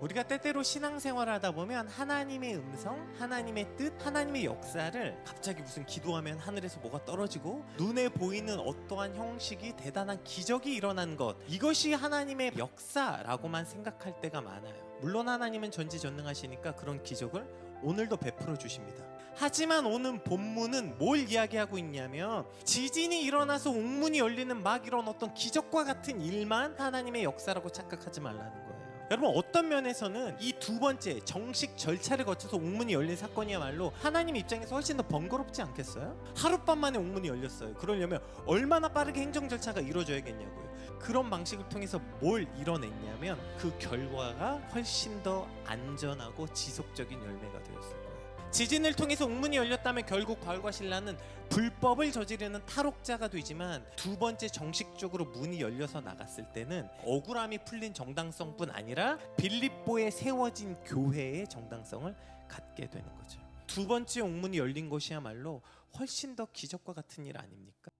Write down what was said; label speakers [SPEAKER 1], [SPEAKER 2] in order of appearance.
[SPEAKER 1] 우리가 때때로 신앙생활을 하다 보면 하나님의 음성, 하나님의 뜻, 하나님의 역사를 갑자기 무슨 기도하면 하늘에서 뭐가 떨어지고 눈에 보이는 어떠한 형식이 대단한 기적이 일어난 것 이것이 하나님의 역사라고만 생각할 때가 많아요. 물론 하나님은 전지전능하시니까 그런 기적을 오늘도 베풀어 주십니다. 하지만 오늘 본문은 뭘 이야기하고 있냐면 지진이 일어나서 옥문이 열리는 막 이런 어떤 기적과 같은 일만 하나님의 역사라고 착각하지 말라는 거예요. 여러분 어떤 면에서는 이 두 번째 정식 절차를 거쳐서 옥문이 열린 사건이야말로 하나님 입장에서 훨씬 더 번거롭지 않겠어요? 하룻밤 만에 옥문이 열렸어요. 그러려면 얼마나 빠르게 행정 절차가 이루어져야겠냐고요. 그런 방식을 통해서 뭘 이뤄냈냐면 그 결과가 훨씬 더 안전하고 지속적인 열매가 되었을 거예요. 지진을 통해서 옥문이 열렸다면 결국 바울과 신라는 불법을 저지르는 탈옥자가 되지만 두 번째 정식적으로 문이 열려서 나갔을 때는 억울함이 풀린 정당성뿐 아니라 빌립보에 세워진 교회의 정당성을 갖게 되는 거죠. 두 번째 옥문이 열린 것이야말로 훨씬 더 기적과 같은 일 아닙니까?